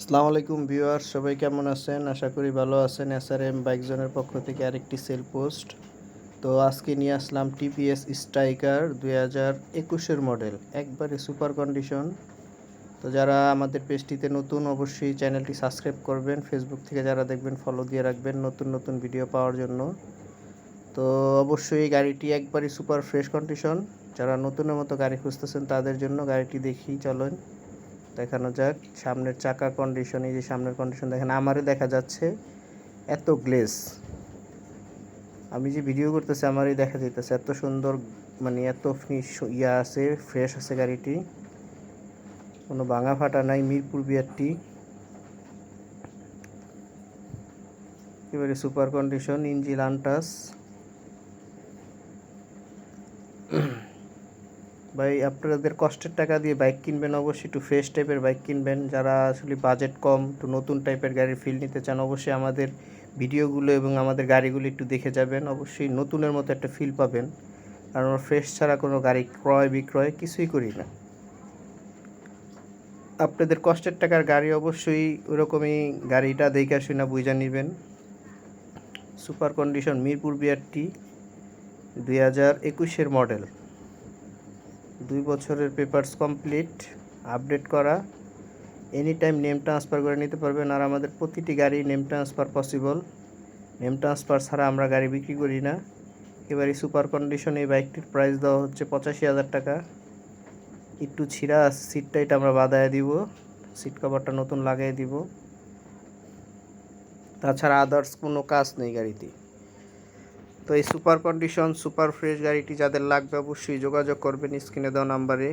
আসসালামু আলাইকুম ভিউয়ার সবাই কেমন আছেন? আশা করি ভালো আছেন। এসআরএম বাইক জোনের পক্ষ থেকে আরেকটি সেল পোস্ট তো আজকে নিয়ে আসলাম টিপিএস স্ট্রাইকার দুই হাজার একুশের মডেল একবারে সুপার কন্ডিশন তো যারা আমাদের পেজটিতে নতুন, অবশ্যই চ্যানেলটি সাবস্ক্রাইব করবেন। ফেসবুক থেকে যারা দেখবেন ফলো দিয়ে রাখবেন নতুন নতুন ভিডিও পাওয়ার জন্য। তো অবশ্যই গাড়িটি একবারই সুপার ফ্রেশ কন্ডিশন যারা নতুনের মতো গাড়ি খুঁজতেছেন তাদের জন্য গাড়িটি দেখি চলেন। দেখানো যাক। সামনের চাকা কন্ডিশন এই যে সামনের কন্ডিশন দেখেন আমারও দেখা যাচ্ছে এত গ্লেস আমি যে ভিডিও করতেছি, আমারই দেখা যাইতেছে এত সুন্দর মানে এত ফিনিশ ইয়া আছে ফ্রেশ আছে গাড়িটি। কোনো ভাঙা ফাটা নাই, মিরপুর বিয়ারটি এবারে সুপার কন্ডিশন ইঞ্জিন আনটাস। ভাই, আপনাদের কষ্টের টাকা দিয়ে বাইক কিনবেন অবশ্যই, একটু ফ্রেশ টাইপের বাইক কিনবেন। যারা আসলে বাজেট কম, একটু নতুন টাইপের গাড়ির ফিল নিতে চান, অবশ্যই আমাদের ভিডিওগুলো এবং আমাদের গাড়িগুলো একটু দেখে যাবেন। অবশ্যই নতুনের মতো একটা ফিল পাবেন। কারণ ফ্রেশ ছাড়া কোনো গাড়ি ক্রয় বিক্রয় কিছুই করি না। আপনাদের কষ্টের টাকার গাড়ি অবশ্যই ওরকমই গাড়িটা দেখে না, বুঝা নেবেন। সুপার কন্ডিশন মিরপুর বিআরটি দুই হাজার একুশের মডেল দুই বছরের পেপারস কমপ্লিট, আপডেট করা। এনি টাইম নেম ট্রান্সফার করে নিতে পারবেন আর আমাদের প্রতিটি গাড়ি name transfer possible name transfer ছাড়া আমরা গাড়ি বিক্রি করি না। এবারে সুপার কন্ডিশন এই বাইকটির প্রাইস দেওয়া হচ্ছে পঁচাশি হাজার টাকা। একটু ছিঁড়া সিটটা এটা আমরা বাদায় দিব। সিট কভারটা নতুন লাগিয়ে দিব। তাছাড়া আদার্স কোনো কাজ নেই গাড়িতে। তো এই সুপার কন্ডিশন, সুপার ফ্রেশ গাড়িটি যাদের লাগবে অবশ্যই যোগাযোগ করবেন স্ক্রিনে দেওয়া নাম্বারে।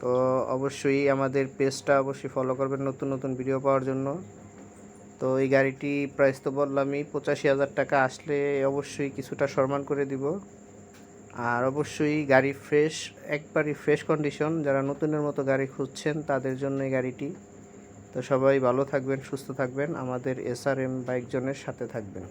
তো অবশ্যই আমাদের পেজটা অবশ্যই ফলো করবেন নতুন নতুন ভিডিও পাওয়ার জন্য। তো এই গাড়িটি প্রাইস তো বললামই, পঁচাশি হাজার টাকা আসলে অবশ্যই কিছুটা সম্মান করে দিব। আর অবশ্যই গাড়ি ফ্রেশ একবারই ফ্রেশ কন্ডিশন যারা নতুনের মতো গাড়ি খুঁজছেন তাদের জন্য এই গাড়িটি। তো সবাই ভালো থাকবেন, সুস্থ থাকবেন, আমাদের এসআরএম বাইক জনের সাথে থাকবেন।